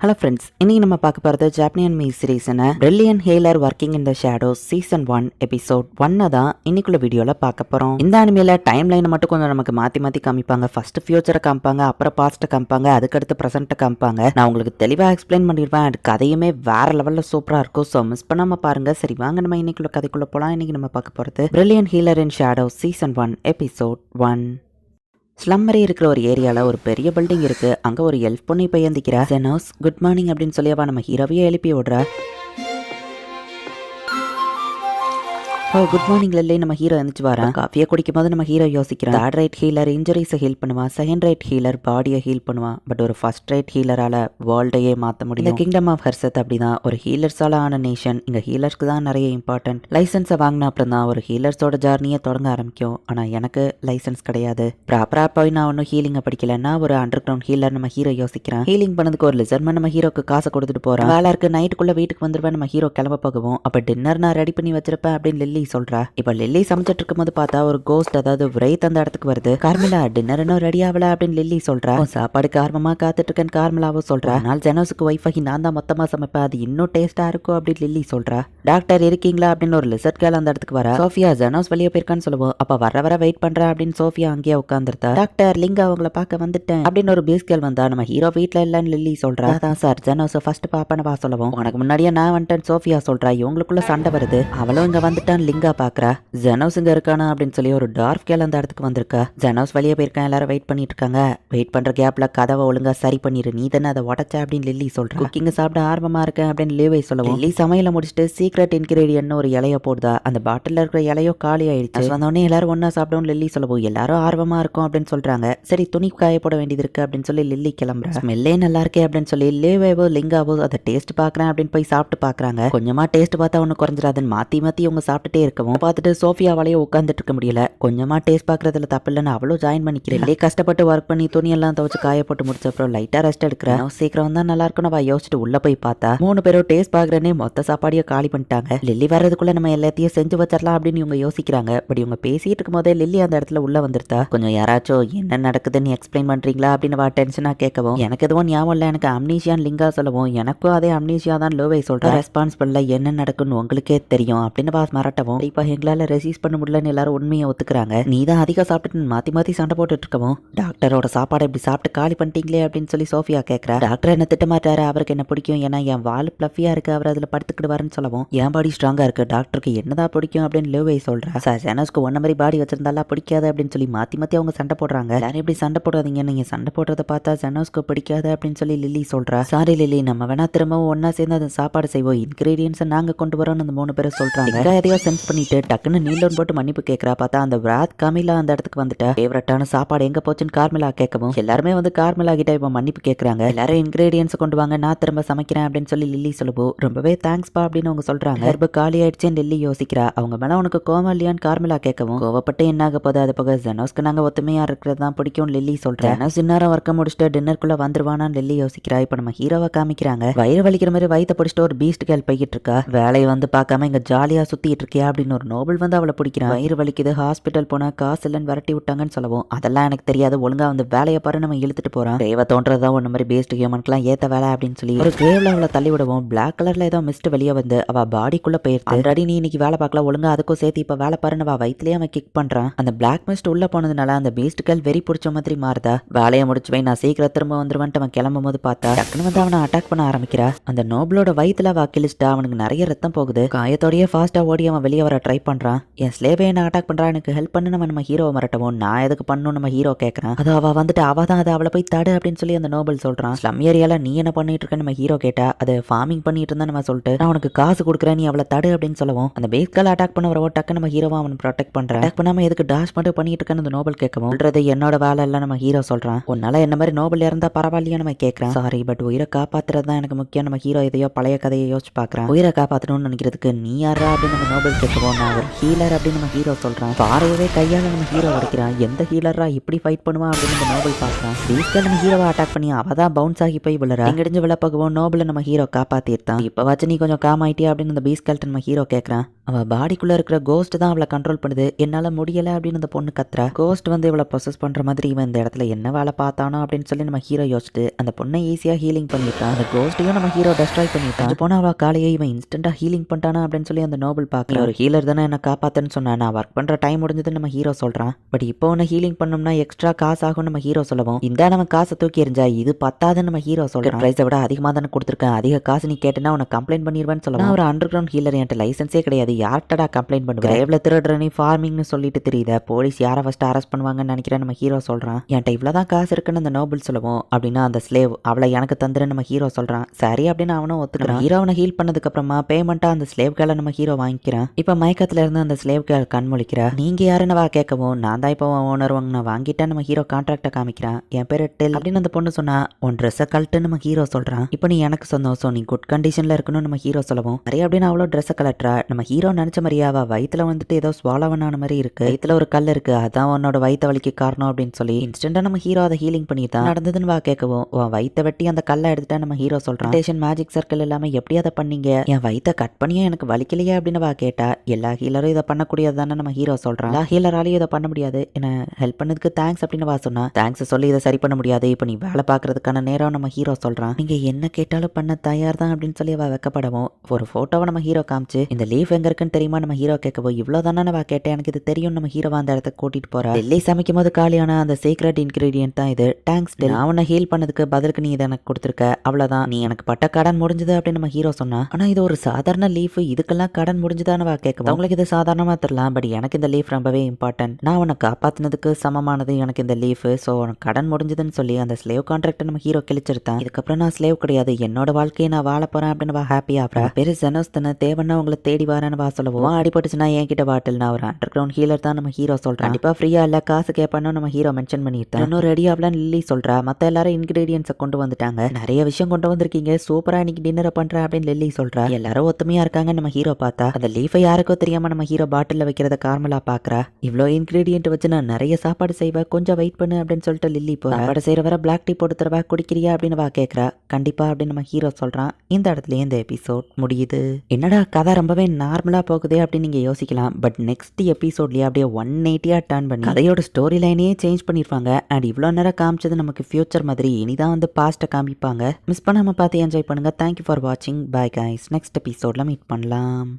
Hello friends இன்னைக்கு நம்ம பார்க்க போகிறது Japanese anime சீரீஸ்னு brilliant healer working in the shadow season one episode ஒன்னை தான் இன்னைக்குள்ள வீடியோவில் பார்க்க போகிறோம் இந்த அனிமையில் டைம் லைனை மட்டும் கொஞ்சம் நமக்கு மாற்றி மாற்றி காமிப்பாங்க. ஃபர்ஸ்ட் ஃபியூச்சரை காமிப்பாங்க அப்புறம் பாஸ்ட்டை காமிப்பாங்க அதுக்கடுத்து ப்ரெசென்ட்டை காமிப்பாங்க. நான் உங்களுக்கு தெளிவாக எக்ஸ்பிளைன் பண்ணிடுவேன். அது கதையுமே வேற லெவலில் சூப்பராக இருக்கும். ஸோ மிஸ் பண்ணாமல் பாருங்க. சரி வாங்க நம்ம இன்னைக்குள்ள கதைக்குள்ளே போகலாம் இன்னைக்கு நம்ம பார்க்க போகிறது brilliant healer in shadow season one episode one ஸ்லம்மரி இருக்கிற ஒரு ஏரியாவில் ஒரு பெரிய பில்டிங் இருக்கு. அங்கே ஒரு ஹெல்ப் பொண்ணு இப்போ ஏந்திக்கிறா. குட் மார்னிங் அப்படின்னு சொல்லி நம்ம ஹீரோவையே எழுப்பி விடுறா. ஓ குட் மார்னிங் லல்லே நம்ம ஹீரோ எழுந்துச்சு வரேன். காஃபியை குடிக்கும் போது நம்ம ஹீரோ யோசிக்கிறோம் தேர்ட் ரைட் ஹீலர் இன்ஜுரிஸை ஹீல் பண்ணுவான் செகண்ட் ரைட் ஹீலர் பாடியை ஹீல் பண்ணுவான் பட் ஒரு ஃபர்ஸ்ட் ரைட் ஹீலரால வேர்ல்டையே மாற்ற முடியும். கிங்டம் ஆஃப் ஹர்சத் அப்படிதான் ஒரு ஹீலர்ஸால ஆன நேஷன் இங்க ஹீலர்ஸ்க்கு தான் நிறைய இம்பார்ட்டன்ட் லைசன்ஸை வாங்கின அப்புறம் தான் ஒரு ஹீலர்ஸோட ஜர்னியை தொடங்க ஆரம்பிக்கும். ஆனா எனக்கு லைசன்ஸ் கிடையாது. ப்ராப்பரா போய் நான் ஒன்றும் ஹீலிங்கை படிக்கலன்னா ஒரு அண்டர் கிரவுண்ட் ஹீலர் நம்ம ஹீரோ யோசிக்கிறேன். ஹீலிங் பண்ணதுக்கு ஒரு லிசர்மன் நம்ம ஹீரோக்கு காசை கொடுத்துட்டு போறேன். வேலை இருக்கு நைட்டுக்குள்ள வீட்டுக்கு வந்துருவேன் நம்ம ஹீரோ கிளம்ப போகவும். அப்ப டின்னர் நான் ரெடி பண்ணி வச்சிருப்பேன் அப்படின்னு லில்லி சொல்றா. இப்ப லில்லி சமைச்சிட்டு இருக்கும்போது பார்த்தா ஒரு கோஸ்ட் அதாவது விரைத் அந்த இடத்துக்கு வருது. கார்மிலா டின்னர் இன்னும் ரெடி ஆகல அப்படின்னு லில்லி சொல்றா. "உன் சாப்பாடுக்கு ஆர்வமா காத்துட்டு இருக்கேன்னு கார்மிலாவும் சொல்றா. நாள் ஜெனோஸுக்கு ஒய்ஃப் ஆகி நான் தான் மொத்தமா சமைப்பேன். அது இன்னும் டேஸ்டா இருக்கும் அப்படின்னு லில்லி சொல்றா. டாக்டர் இருக்கீங்களா? அப்படின்னு ஒரு லிசர்ட் கேள் அந்த இடத்துக்கு வரா. சோஃபியா ஜெனோஸ் வெளியே போயிருக்கான்னு சொல்லுவோம். அப்ப வர வர வெயிட் பண்றா அப்படின்னு சோஃபியா அங்கேயே உட்காந்துருந்தா டாக்டர் லிங்கா அவங்கள பார்க்க வந்துட்டேன் அப்படின்னு ஒரு பேஸ் கேள் வந்தா. நம்ம ஹீரோ வீட்ல இல்லன்னு லில்லி சொல்றா. அதான் சார் ஜெனோஸ் ஃபர்ஸ்ட் பாப்பான்னு வா சொல்லவும். உனக்கு முன்னாடியே நான் வந்துட்டேன் சோஃபியா சொல்றா. இவங்களுக்குள்ள சண்டை வருது. அவளும் இங்க வந்துட்டான் லிங்கா பாக்குறா? ஜெனோஸ் இங்க இருக்கானா அப்படின்னு சொல்லி ஒரு டார்க் கேள் அந்த இடத்துக்கு வந்திருக்கா. ஜெனோஸ் வெளியே போயிருக்கான் எல்லாரும் வெயிட் பண்ணிட்டு இருக்காங்க. வெயிட் பண்ற கேப்ல கதவை ஒழுங்கா சரி பண்ணிரு. நீ தானே அதை உடச்ச அப்படின்னு லில்லி சொல்றா. குக்கிங் சாப்பிட ஆர்வமா இருக்கேன் அப்படின்னு லிவை சொல்லவும். லில்லி சமையல முடிச்சுட்டு சீக்ரெட் இன்கிரீடியன்ட் ஒரு இலைய போடுதா. அந்த பாட்டில்ல இருக்கிற இலையோ காலி ஆயிடுச்சு. வந்தோடனே எல்லாரும் ஒண்ணா சாப்பிடும் லில்லி சொல்லவும். எல்லாரும் ஆர்வமா இருக்கும் அப்படின்னு சொல்றாங்க. சரி துணி காய போட வேண்டியது இருக்கு அப்படின்னு சொல்லி லில்லி கிளம்புறா. ஸ்மெல்லே நல்லா இருக்கே அப்படின்னு சொல்லி லேவேவோ லிங்காவோ அதை டேஸ்ட் பாக்குறேன் அப்படின்னு போய் சாப்பிட்டு பாக்குறாங்க. கொஞ்சமா டேஸ்ட் பார்த்தா ஒன்றும் குறைஞ்சிடாதுன்னு மாத்தி மாத்தி இவங்க சாப்பிட்டுட்டே இருக்கவும் பார்த்துட்டு சோஃபியாவாலேயே உட்காந்துட்டு இருக்க முடியல. கொஞ்சமா டேஸ்ட் பார்க்கறதுல தப்பு இல்லைன்னு அவ்வளோ ஜாயின் பண்ணிக்கிறேன். கஷ்டப்பட்டு ஒர்க் பண்ணி துணியெல்லாம் துவச்சு காய போட்டு முடிச்ச அப்புறம் லைட்டா ரெஸ்ட் எடுக்கிறேன். சீக்கிரம் வந்தா நல்லா இருக்கும்னு அவ யோசிச்சுட்டு உள்ள போய் பார்த்தா மூணு பேரும் டேஸ்ட் பார்க்கறனே மொத்த சாப்பாடையும் காலி பண்ணிட்டாங்க. லில்லி வர்றதுக்குள்ள நம்ம எல்லாத்தையும் செஞ்சு வச்சிடலாம் அப்படின்னு இவங்க யோசிக்கிறாங்க. பட் இவங்க பேசிட்டு இருக்கும் போதே லில்லி அந்த இடத்துல உள்ள வந்துருத்தா. கொஞ்சம் யாராச்சும் என்ன நடக்குதுன்னு எக்ஸ்பிளைன் பண்றீங்களா அப்படின்னு வா டென்ஷனா கேட்கவும் எனக்கு எதுவும் ஞாபகம் இல்லை எனக்கு அம்னீஷியான் லிங்கா சொல்லவும் எனக்கும் அதே அம்னீஷியா தான் லோவை சொல்றேன் ரெஸ்பான்சிபிள்ல என்ன நடக்குன்னு உங்களுக்கே தெரியும் அப்படின்னு பாஸ் மிரட்டவும் இப்போ எங்களால் ரெசீஸ் பண்ண முடியலன்னு எல்லாரும் உண்மையை ஒத்துக்கிறாங்க. நீ தான் அதிகம் சாப்பிட்டுட்டு மாற்றி மாற்றி சண்டை போட்டுட்டு இருக்கவும். டாக்டரோட சாப்பாடை இப்படி சாப்பிட்டு காலி பண்ணிட்டீங்களே அப்படின்னு சொல்லி சோஃபியா கேட்குறா டாக்டர் என்ன திட்டமாட்டாரு அவருக்கு என்ன பிடிக்கும்? ஏன்னா என் வால் பிளஃபியாக இருக்கு. அவர் அதில் படுத்துக்கிடுவாருன்னு சொல்லவும். என் பாடி ஸ்ட்ராங்காக இருக்கு. டாக்டருக்கு என்னதான் பிடிக்கும் அப்படின்னு லோவை சொல்றா. சார் ஜெனஸ்க்கு ஒன்ன மாதிரி பாடி வச்சிருந்தாலா பிடிக்காது அப்படின்னு சொல்லி மாற்றி மாற்றி அவங்க சண்டை போடுறாங்க. யாரும் இப்படி சண்டை போடாதீங்க நீங்க சண்டை போடுறத பார்த்தா ஜெனோஸ்க்கு பிடிக்காது அப்படின்னு சொல்லி லில்லி சொல்றா. சாரி லில்லி நம்ம வேணா திரும்பவும் ஒன்றா சேர்ந்து அதை சாப்பாடு செய்வோம். இன்கிரீடியன்ஸ் நாங்கள் கொண்டு வரோம்னு அந்த மூணு பேரும் சொல்கிறாங்க எதையோ சென்ஸ் பண்ணிட்டு டக்குன்னு நீலோன் போட்டு மன்னிப்பு கேட்கறா பார்த்தா அந்த விராத் கமிலா அந்த இடத்துக்கு வந்துட்டா. ஃபேவரட்டான சாப்பாடு எங்க போச்சுன்னு கார்மிலா கேட்கவும் எல்லாருமே வந்து கார்மிலா கிட்ட இப்ப மன்னிப்பு கேட்கறாங்க எல்லாரும் இன்கிரீடியன்ஸ் கொண்டு வாங்க நான் திரும்ப சமைக்கிறேன் அப்படின்னு சொல்லி லில்லி சொல்லுவோம் ரொம்பவே தேங்க்ஸ்பா அப்படின்னு அவங்க சொல்றாங்க. ஹெர்பு காலி ஆயிடுச்சுன்னு லில்லி யோசிக்கிறா. அவங்க மேல உனக்கு கோவம் இல்லையான்னு கார்மிலா கேட்கவும் கோவப்பட்டு என்ன ஆக போகுது? அது போக ஜெனோஸ்க்கு நாங்க ஒத்துமையா இருக்கிறது தான் பிடிக்கும் லில்லி சொல்றேன் ஜெனோஸ் இந்நேரம் ஒர்க்க முடிச்சுட்டு டின்னருக்குள்ள வந்துருவானான்னு லில்லி யோசிக்கிறா. இப்ப நம்ம ஹீரோவை காமிக்கிறாங்க. வயிறு வலிக்கிற மாதிரி வயித்தை பிடிச்சிட்டு ஒரு பீஸ்ட் கேள் போய்கிட்டு இருக்கா. வேலையை வந்து பார்க்காம இங்க ஜாலியா சுத்திட்டு இருக்கியா? அப்படின்னு ஒரு நோபல் வந்து அவளை பிடிக்கிறான் வயிறு வலிக்குது ஹாஸ்பிட்டல் போனா காசு இல்லைன்னு விரட்டி விட்டாங்கன்னு சொல்லவும். அதெல்லாம் எனக்கு தெரியாது. ஒழுங்கா வந்து வேலையை பாரு நம்ம இழுத்துட்டு போறோம் தேவை தோன்றதா ஒன்று மாதிரி பேஸ்ட் ஹியூமனுக்குலாம் ஏத்த வேலை அப்படின்னு சொல்லி ஒரு கிரேவ்ல அவளை தள்ளி விடவும் பிளாக் கலர்ல ஏதோ மிஸ்ட் வெளியே வந்து அவ பாடிக்குள்ள போயிருது. ஆல்ரெடி நீ இன்னைக்கு வேலை பார்க்கல. ஒழுங்கா அதுக்கும் சேர்த்து இப்ப வேலை பாருன்னு அவ வயிற்றுலயே அவன் கிக் பண்றான். அந்த பிளாக் மிஸ்ட் உள்ள போனதுனால அந்த பீஸ்ட் கேள் வெறி பிடிச்ச மாதிரி மாறுதா? வேலையை முடிச்சு வை நான் சீக்கிரம் திரும்ப வந்துருவேன்ட்டு அவன் கிளம்பும் போது பார்த்தா டக்குன்னு வந்து அவனை அட்டாக் பண்ண ஆரம்பிக்கிறா. அந்த நோபலோட வயித்துல அவ கிழிச்சிட்டா அவனுக்கு நிறைய ரத்தம் போகுது. காயத்தோடயே ஃபாஸ்டா ஓடி அவன் வெளியே வர ட்ரை பண்றான் என் ஸ்லேவே என்ன அட்டாக் பண்ணுறா எனக்கு ஹெல்ப் பண்ணு நம்ம நம்ம ஹீரோவை மிரட்டவும். நான் எதுக்கு பண்ணணும் நம்ம ஹீரோ கேட்கறான் அது அவள் வந்துட்டு. அவள் தான் அதை அவளை போய் தடு அப்படின்னு சொல்லி அந்த நோபல் சொல்றான். ஸ்லம் ஏரியால நீ என்ன பண்ணிட்டு இருக்க? நம்ம ஹீரோ கேட்டா அது ஃபார்மிங் பண்ணிட்டு இருந்தா நம்ம சொல்லிட்டு நான் உனக்கு காசு கொடுக்குறேன் நீ அவளை தடு அப்படின்னு சொல்லவும். அந்த பேஸ்கால் அட்டாக் பண்ண வரவோ டக்கு நம்ம ஹீரோவை அவன் ப்ரொடெக்ட் பண்ணுறேன் அட்டாக் பண்ணாமல் எதுக்கு டாஷ் மட்டும் பண்ணிட்டு இருக்கேன்னு அந்த நோபல் கேட்கவும் சொல்றது என்னோட வேலை இல்லை நம்ம ஹீரோ சொல்றான். உன்னால என்ன மாதிரி நோபல் இறந்தா பரவாயில்லையா நம்ம கேட்குறேன் சாரி பட் உயிரை காப்பாத்துறது தான் எனக்கு முக்கியம். நம்ம ஹீரோ எதையோ பழைய கதையை யோசிச்சு பாக்குறான் உயிரை காப்பாற்றணும்னு நினைக்கிறதுக்கு நீ யாரா அப்படின்னு நம்ம நோபல் கேட்கவும் நான் ஒரு ஹீலர் அப்படின்னு நம்ம ஹீரோ சொல்றான். பாறையவே கையால நம்ம ஹீரோ அடிக்கிறான் எந்த ஹீலரா இப்படி ஃபைட் பண்ணுவான் அப்படின்னு இந்த நோபல் பார்க்குறான். ரீஸ்டாக நம்ம ஹீரோவை அட்டாக் பண்ணி அவ தான் பவுன்ஸ் ஆகி போய் விழுறா. இங்கடிஞ்சு விழப்பகவும் நோபலை நம்ம ஹீரோ காப்பாத்திருத்தான் இப்போ வச்சு நீ கொஞ்சம் காம் ஆயிட்டியா அப்படின்னு அந்த பீஸ்கல்ட்ட நம்ம ஹீரோ கேட்குறான் அவ பாடிக்குள்ள இருக்கிற கோஸ்ட் தான் அவளை கண்ட்ரோல் பண்ணுது. என்னால முடியல அப்படின்னு அந்த பொண்ணு கத்துறா. கோஸ்ட் வந்து இவளை ப்ரொசஸ் பண்ற மாதிரி இவன் இந்த இடத்துல என்ன வேலை பார்த்தானோ அப்படின்னு சொல்லி நம்ம ஹீரோ யோசிச்சுட்டு அந்த பொண்ணை ஈஸியா ஹீலிங் பண்ணிட்டான். அந்த கோஸ்ட்டையும் நம்ம ஹீரோ டெஸ்ட்ராய் பண்ணிட்டான். போனா அவள் காலையை இவன் இன்ஸ்டன்டா ஹீலிங் பண்ணிட்டானா அப்படின்னு சொல்லி அந்த நோபல் பார்க்கல ஒரு ஹீலர் தானே என்ன காப்பாத்துன்னு சொன்னேன் நான் ஒர்க் பண்ணுற டைம் முடிஞ்சதுன்னு நம்ம ஹீரோ சொல்கிறான் பட் இப்போ உன்னை ஹீலிங் பண்ணோம்னா எக்ஸ்ட்ரா காசு ஆகும் நம்ம ஹீரோ சொல்லவும். இந்த நம்ம காசை தூக்கி எறிஞ்சா இது பத்தாதுன்னு நம்ம ஹீரோ சொல்கிறேன் ப்ரைஸை விட அதிகமாக தானே கொடுத்துருக்கேன். அதிக காசு நீ கேட்டனா உனக்கு கம்ப்ளைண்ட் பண்ணிடுவேன்னு சொல்லலாம் ஒரு அண்டர் கிரவுண்ட் ஹீலர் என்கிட்ட லைசன்ஸே கிடையாது. யார்கிட்டடா கம்ப்ளைண்ட் பண்ணுவேன் எவ்வளோ திருடுறனி ஃபார்மிங்னு சொல்லிட்டு தெரியுத? போலீஸ் யாரை ஃபஸ்ட்டு அரெஸ்ட் பண்ணுவாங்கன்னு நினைக்கிறேன் நம்ம ஹீரோ சொல்கிறான் என்கிட்ட இவ்வளோ தான் காசு இருக்குன்னு அந்த நோபல் சொல்லுவோம். அப்படின்னா அந்த ஸ்லேவ் அவளை எனக்கு தந்துரு நம்ம ஹீரோ சொல்கிறான் சரி அப்படின்னு அவனும் ஒத்துக்கிறான். ஹீரோவனை ஹீல் பண்ணதுக்கப்புறமா பேமெண்ட்டாக அந்த ஸ்லேவ் நம்ம ஹீரோ வாங்கிக்கிறான். இப்போ மயக்கத்துல இருந்து அந்த ஸ்லேவ் கேர்ள் கண் முழிக்கிறா. நீங்க யாருன்னு வா கேட்கவும்? நான் தான் இப்போ ஓனர் வாங்க நான் வாங்கிட்டேன். நம்ம ஹீரோ கான்ட்ராக்டை காமிக்கிறான். என் பேரு டெல். அப்படின்னு அந்த பொண்ணு சொன்னா உன் ட்ரெஸ்ஸை கழட்டு நம்ம ஹீரோ சொல்றான். இப்போ நீ எனக்கு சந்தோஷம் ஸோ நீ குட் கண்டிஷன்ல இருக்கணும் நம்ம ஹீரோ சொல்லவும். நிறைய அப்படின்னு அவ்வளோ ட்ரெஸ்ஸை கலட்டுறா நம்ம ஹீரோ நினைச்ச மாதிரியா வயிற்றுல வந்துட்டு ஏதோ ஸ்வாலவனான மாதிரி இருக்கு. வயிற்றுல ஒரு கல் இருக்கு. அதான் உன்னோட வயிற்று வலிக்கு காரணம் அப்படின்னு சொல்லி இன்ஸ்டன்டா நம்ம ஹீரோ அதை ஹீலிங் பண்ணி தான் நடந்ததுன்னு வா கேட்கவும். உன் வயிற்ற வெட்டி அந்த கல்லை எடுத்துட்டா நம்ம ஹீரோ சொல்றான். மேஜிக் சர்க்கிள் இல்லாமல் எப்படி அதை பண்ணீங்க? என் வயிற்ற கட் பண்ணியும் எனக்கு வலிக்கலையே அப்படின்னு வா கேட்டா. எல்லா ஹீலரும் இதை பண்ணக்கூடியது தானே நம்ம ஹீரோ சொல்றான். எல்லா ஹீலராலையும் இதை பண்ண முடியாது. என்ன ஹெல்ப் பண்ணதுக்கு தேங்க்ஸ் அப்படின்னு வா சொன்னா தேங்க்ஸ் சொல்லி இதை சரி பண்ண முடியாது. இப்போ நீ வேலை பார்க்கறதுக்கான நேரம் நம்ம ஹீரோ சொல்றான். நீங்க என்ன கேட்டாலும் பண்ண தயார் தான் அப்படின்னு சொல்லி அவ வைக்கப்படவும் ஒரு போட்டோவை நம்ம ஹீரோ காமிச்சு இந்த லீஃப் எங்க இருக்குன்னு தெரியுமா? நம்ம ஹீரோ கேட்கவோ இவ்வளவு தானே நான் கேட்டேன். எனக்கு இது தெரியும் நம்ம ஹீரோ அந்த இடத்த கூட்டிட்டு போறா. டெல்லி சமைக்கும் போது காலியான அந்த சீக்ரெட் இன்கிரீடியன்ட் தான் இது. தேங்க்ஸ் நான் உன்னை ஹீல் பண்ணதுக்கு பதிலுக்கு நீ இதை எனக்கு கொடுத்துருக்க. அவ்வளவுதான். நீ எனக்கு பட்ட கடன் முடிஞ்சது அப்படின்னு நம்ம ஹீரோ சொன்னா ஆனா இது ஒரு சாதாரண லீஃப் இதுக்கெல்லாம் கடன் முடிஞ்சுதானு வா கேட்கும் உங்களுக்கு இது சாதாரணமா தெரியலாம் பட் எனக்கு இந்த லீஃப் ரொம்பவே இம்பார்ட்டன்ட் நான் உன்னை காப்பாத்தினதுக்கு சமமானது எனக்கு இந்த லீஃப் ஸோ உனக்கு கடன் முடிஞ்சதுன்னு சொல்லி அந்த ஸ்லேவ் கான்ட்ராக்ட் நம்ம ஹீரோ கிழிச்சிருத்தான். இதுக்கப்புறம் நான் ஸ்லேவ் கிடையாது என்னோட வாழ்க்கையை நான் வாழ போறேன் அப்படின்னு வா ஹாப்பி ஆகிறா பேரு ஜெனோஸ் தானே தேவன்னா உங்களை தேடி வரேன்னு வா சொல்லுவோம் அடிபட்டுச்சுன்னா என்கிட்ட பாட்டில் நான் ஒரு அண்டர் கிரவுண்ட் ஹீலர் தான் நம்ம ஹீரோ சொல்றேன். கண்டிப்பா ஃப்ரீயா இல்ல காசு கேட்பான்னு நம்ம ஹீரோ மென்ஷன் பண்ணியிருந்தேன் இன்னும் ரெடி ஆகலாம் லில்லி சொல்றா. மத்த எல்லாரும் இன்கிரீடியன்ஸை கொண்டு வந்துட்டாங்க. நிறைய விஷயம் கொண்டு வந்திருக்கீங்க. சூப்பரா இன்னைக்கு டின்னரை பண்றேன் அப்படின்னு லில்லி சொல்றா. எல்லாரும் ஒத்துமையா இருக்காங்க நம்ம ஹீரோ பார்த்தா. அந்த லீஃபை யாருக்கோ தெரியாமல் நம்ம ஹீரோ பாட்டிலில் வைக்கிறத கார்மலா பார்க்குறா இவ்வளோ இன்கிரீடியன்ட் வச்சு நான் நிறைய சாப்பாடு செய்வேன். கொஞ்சம் வெயிட் பண்ணு அப்படின்னு சொல்லிட்டு லில்லி போ சாப்பாடு செய்கிற வர பிளாக் டீ போட்டு தரவா குடிக்கிறியா அப்படின்னு வா கேட்கறா கண்டிப்பாக அப்படின்னு நம்ம ஹீரோ சொல்கிறான் இந்த இடத்துலயே இந்த எபிசோட் முடியுது. என்னடா கதை ரொம்பவே நார்மலாக போகுதே அப்படின்னு நீங்கள் யோசிக்கலாம். பட் நெக்ஸ்ட் எபிசோட்லேயே அப்படியே ஒன் எயிட்டியாக டர்ன் பண்ணி கதையோட ஸ்டோரி லைனையே சேஞ்ச் பண்ணியிருப்பாங்க அண்ட் இவ்வளோ நேரம் காமிச்சது நமக்கு ஃபியூச்சர் மாதிரி. இனிதான் வந்து பாஸ்ட்டை காமிப்பாங்க. மிஸ் பண்ணாமல் பார்த்து என்ஜாய் பண்ணுங்கள் தேங்க்யூ ஃபார் வாட்சிங் பை கைஸ் நெக்ஸ்ட் எபிசோடில் மீட் பண்ணலாம்.